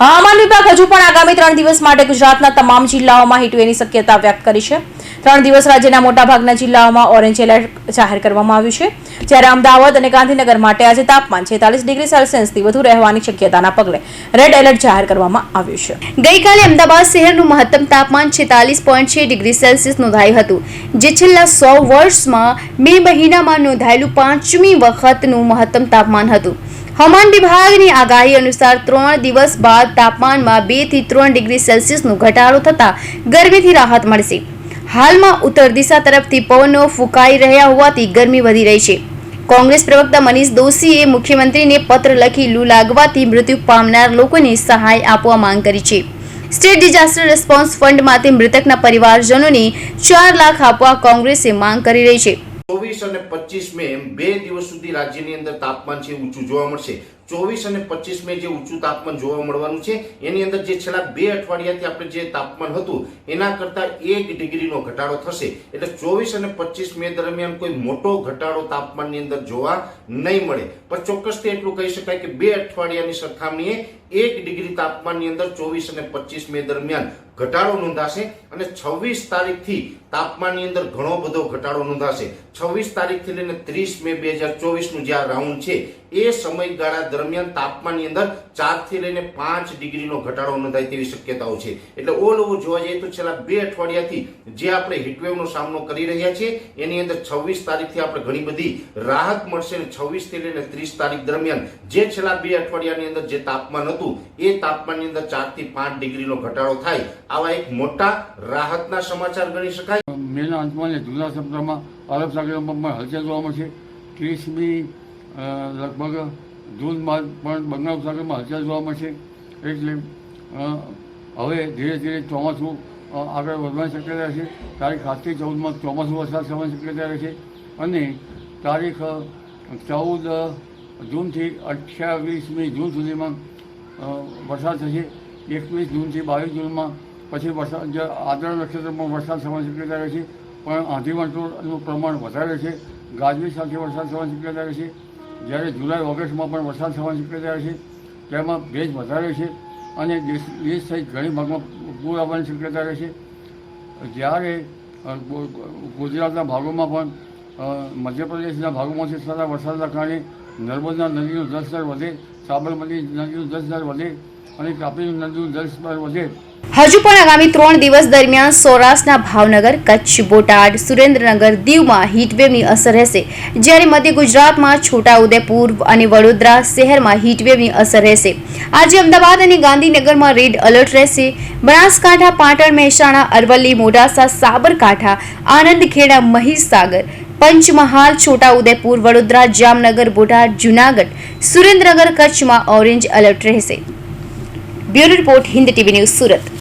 હવામાન વિભાગ હજુ પણ આગામી ત્રણ દિવસ માટે ગુજરાતના તમામ જિલ્લાઓમાં હીટવેની શક્યતા વ્યક્ત કરી છે. ત્રણ દિવસ રાજ્યના મોટાભાગના જિલ્લાઓમાં ઓરેન્જ એલર્ટ જાહેર કરવામાં આવ્યું છે. જ્યારે અમદાવાદ અને ગાંધીનગર માટે આજે તાપમાન છેતાલીસ ડિગ્રી સેલ્સિયસથી વધુ રહેવાની શક્યતાના પગલે રેડ એલર્ટ જાહેર કરવામાં આવ્યું છે. ગઈકાલે અમદાવાદ શહેરનું મહત્તમ તાપમાન છેતાલીસ પોઈન્ટ છે ડિગ્રી સેલ્સિયસ નોંધાયું હતું, જે છેલ્લા સો વર્ષમાં મે મહિનામાં નોંધાયેલું પાંચમી વખતનું મહત્તમ તાપમાન હતું. હવામાન વિભાગની આગાહી અનુસાર ત્રણ દિવસ બાદ તાપમાનમાં બેથી ત્રણ ડિગ્રી સેલ્સિયસનો ઘટાડો થતાં ગરમીથી રાહત મળશે. હાલમાં ઉત્તર દિશા તરફથી પવનો ફૂંકાઈ રહ્યા હોવાથી ગરમી વધી રહી છે. કોંગ્રેસ પ્રવક્તા મનીષ દોશીએ મુખ્યમંત્રીને પત્ર લખી લૂ લાગવાથી મૃત્યુ પામનાર લોકોને સહાય આપવા માંગ કરી છે. સ્ટેટ ડિઝાસ્ટર રિસ્પોન્સ ફંડમાંથી મૃતકના પરિવારજનોને ચાર લાખ આપવા કોંગ્રેસે માંગ કરી રહી છે. ચોવીસ અને પચીસ મે એમ બે દિવસ સુધી રાજ્યની અંદર તાપમાન છે ઊંચું જોવા મળશે. ચોવીસ અને પચીસ મે જે ઊંચું તાપમાન જોવા મળવાનું છે, એની અંદર જે છેલ્લા બે અઠવાડિયાથી આપણે જે તાપમાન હતું, એના કરતા એક ડિગ્રીનો ઘટાડો થશે. એટલે ચોવીસ અને પચીસ મે દરમિયાન કોઈ મોટો ઘટાડો તાપમાનની અંદર જોવા નહીં મળે. પણ ચોક્કસથી એટલું કહી શકાય કે બે અઠવાડિયાની સરખામણીએ એક ડિગ્રી તાપમાનની અંદર ચોવીસ અને પચીસ મે દરમિયાન ઘટાડો નોંધાશે અને છવ્વીસ તારીખથી તાપમાનની અંદર ઘણો બધો ઘટાડો નોંધાશે. છવ્વીસ તારીખથી લઈને ત્રીસ મે બે હજાર ચોવીસનું જે આ રાઉન્ડ છે એ સમયગાળા દરમિયાન તાપમાનની અંદર ચારથી લઈને પાંચ ડિગ્રીનો ઘટાડો નોંધાય તેવી શક્યતાઓ છે. એટલે ઓલ ઓવર જોવા જઈએ તો છેલ્લા બે અઠવાડિયાથી જે આપણે હીટવેવનો સામનો કરી રહ્યા છીએ, એની અંદર છવ્વીસ તારીખથી આપણે ઘણી બધી રાહત મળશે અને છવ્વીસથી લઈને ત્રીસ તારીખ દરમિયાન જે છેલ્લા બે અઠવાડિયાની અંદર જે તાપમાન હતું, એ તાપમાનની અંદર ચારથી પાંચ ડિગ્રીનો ઘટાડો થાય. આવા એક મોટા રાહતના સમાચાર ગણી શકાય. મેના અંતમાં જુદા શબ્દમાં અરબ સાગરમાં હલચલ જોવા મળશે. ત્રીસમી લગભગ જૂનમાં પણ બંગાળ ઉપસાગરમાં હલચલ જોવા મળશે. એટલે હવે ધીરે ધીરે ચોમાસું આગળ વધવાની શક્યતા છે તારીખ સાતથી ચૌદમાં ચોમાસું વરસાદ થવાની શક્યતા રહે છે અને તારીખ ચૌદ જૂનથી અઠ્યાવીસમી જૂન સુધીમાં વરસાદ થશે. એકવીસ જૂનથી બાવીસ જૂનમાં, પછી વરસાદ આદરા નક્ષત્રમાં વરસાદ થવાની શક્યતા રહે છે પણ આંધી વંટોળનું પ્રમાણ વધારે છે ગાજવીજ સાથે વરસાદ થવાની શક્યતા રહે છે જ્યારે જુલાઈ, ઓગસ્ટમાં પણ વરસાદ થવાની શક્યતા છે, તેમાં ભેજ વધારે છે અને દેશ દેશ સહિત ઘણી ભાગમાં પૂર આવવાની શક્યતા રહે છે. જ્યારે ગુજરાતના ભાગોમાં પણ મધ્યપ્રદેશના ભાગોમાંથી થતા વરસાદના કારણે નર્મદા નદીનું જળસ્તર વધે, સાબરમતી નદીનું જળસ્તર વધે અને તાપી નદીનું જળસ્તર વધે. હજુ પણ આગામી ત્રણ દિવસ દરમિયાન સૌરાષ્ટ્રના ભાવનગર, કચ્છ, બોટાદ, સુરેન્દ્રનગર, દીવમાં હીટવેવની અસર રહેશે. જ્યારે મધ્ય ગુજરાતમાં છોટાઉદેપુર અને વડોદરા શહેરમાં હીટવેવની અસર રહેશે. આજે અમદાવાદ અને ગાંધીનગરમાં રેડ એલર્ટ રહેશે. બનાસકાંઠા, પાટણ, મહેસાણા, અરવલ્લી, મોડાસા, સાબરકાંઠા આનંદ ખેડા મહીસાગર, પંચમહાલ, છોટાઉદેપુર, વડોદરા, જામનગર, બોટાદ, જુનાગઢ, સુરેન્દ્રનગર, કચ્છમાં ઓરેન્જ એલર્ટ રહેશે. Bureau report, Hind TV news Surat.